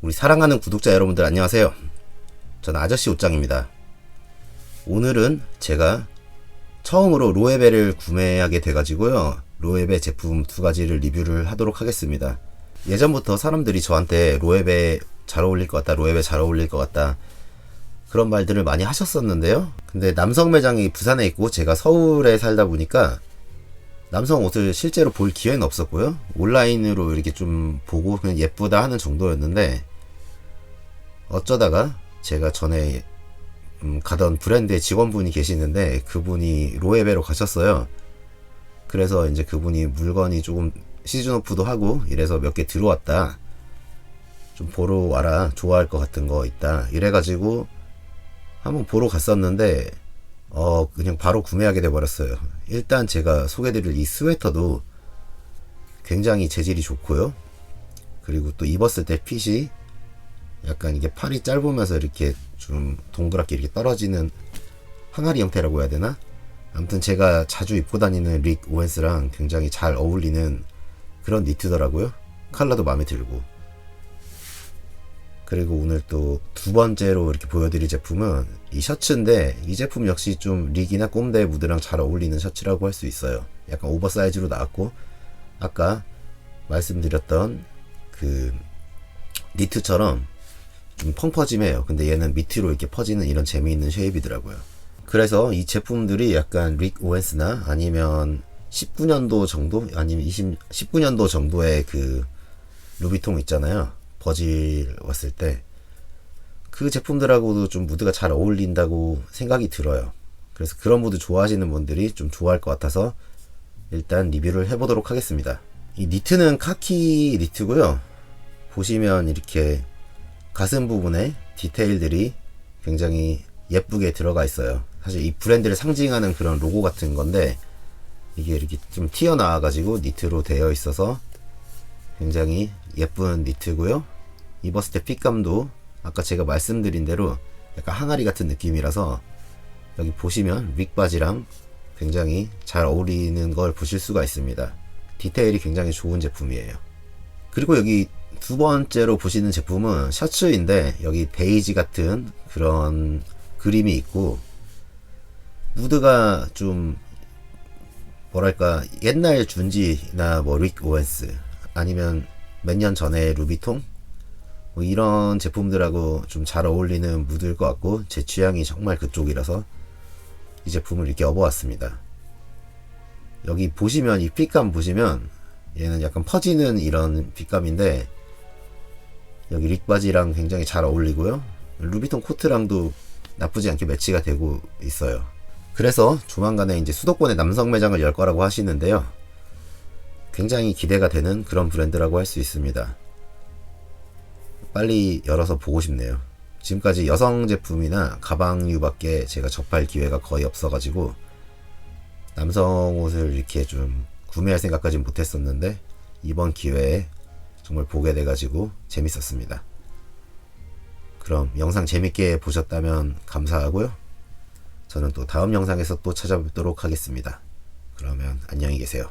우리 사랑하는 구독자 여러분들 안녕하세요. 저는 아저씨 옷장입니다. 오늘은 제가 처음으로 로에베를 구매하게 돼가지고요. 로에베 제품 두 가지를 리뷰를 하도록 하겠습니다. 예전부터 사람들이 저한테 로에베 잘 어울릴 것 같다, 로에베 잘 어울릴 것 같다, 그런 말들을 많이 하셨었는데요. 근데 남성 매장이 부산에 있고 제가 서울에 살다 보니까 남성 옷을 실제로 볼 기회는 없었고요. 온라인으로 이렇게 좀 보고 그냥 예쁘다 하는 정도였는데 어쩌다가 제가 전에 음, 가던 브랜드의 직원분이 계시는데 그분이 로에베로 가셨어요. 그래서 이제 그분이 물건이 조금 시즌 오프도 하고 이래서 몇 개 들어왔다. 좀 보러 와라. 좋아할 것 같은 거 있다. 이래가지고 한번 보러 갔었는데 어 그냥 바로 구매하게 돼 버렸어요. 일단 제가 소개드릴 이 스웨터도 굉장히 재질이 좋고요. 그리고 또 입었을 때 핏이 약간 이게 팔이 짧으면서 이렇게 좀 동그랗게 이렇게 떨어지는 항아리 형태라고 해야 되나? 아무튼 제가 자주 입고 다니는 릭 오웬스랑 굉장히 잘 어울리는 그런 니트더라고요. 컬러도 마음에 들고. 그리고 오늘 또 두 번째로 이렇게 보여드릴 제품은 이 셔츠인데 이 제품 역시 좀 릭이나 꼼데 무드랑 잘 어울리는 셔츠라고 할 수 있어요. 약간 오버사이즈로 나왔고 아까 말씀드렸던 그 니트처럼 좀 펑퍼짐해요. 근데 얘는 밑으로 이렇게 퍼지는 이런 재미있는 쉐입이더라고요. 그래서 이 제품들이 약간 릭 오웬스나 아니면 19년도 정도 아니면 20 19년도 정도의 그 루비통 있잖아요. 버질 왔을 때 그 제품들하고도 좀 무드가 잘 어울린다고 생각이 들어요. 그래서 그런 무드 좋아하시는 분들이 좀 좋아할 것 같아서 일단 리뷰를 해보도록 하겠습니다. 이 니트는 카키 니트고요. 보시면 이렇게 가슴 부분에 디테일들이 굉장히 예쁘게 들어가 있어요. 사실 이 브랜드를 상징하는 그런 로고 같은 건데 이게 이렇게 좀 튀어나와 가지고 니트로 되어 있어서 굉장히 예쁜 니트고요. 입었을 때 핏감도 아까 제가 말씀드린 대로 약간 항아리 같은 느낌이라서 여기 보시면 윅바지랑 굉장히 잘 어울리는 걸 보실 수가 있습니다. 디테일이 굉장히 좋은 제품이에요. 그리고 여기 두 번째로 보시는 제품은 셔츠인데 여기 베이지 같은 그런 그림이 있고 무드가 좀 뭐랄까 옛날 준지나 뭐 릭 오웬스 아니면 몇 년 전에 루비통 뭐 이런 제품들하고 좀 잘 어울리는 무드일 것 같고 제 취향이 정말 그쪽이라서 이 제품을 이렇게 업어왔습니다. 여기 보시면 이 핏감 보시면 얘는 약간 퍼지는 이런 핏감인데 여기 릭바지랑 굉장히 잘 어울리고요. 루비통 코트랑도 나쁘지 않게 매치가 되고 있어요. 그래서 조만간에 이제 수도권의 남성 매장을 열 거라고 하시는데요. 굉장히 기대가 되는 그런 브랜드라고 할 수 있습니다. 빨리 열어서 보고 싶네요. 지금까지 여성 제품이나 가방류밖에 제가 접할 기회가 거의 없어가지고 남성 옷을 이렇게 좀 구매할 생각까지는 못했었는데 이번 기회에 정말 보게 돼가지고 재밌었습니다. 그럼 영상 재밌게 보셨다면 감사하고요. 저는 또 다음 영상에서 또 찾아뵙도록 하겠습니다. 그러면 안녕히 계세요.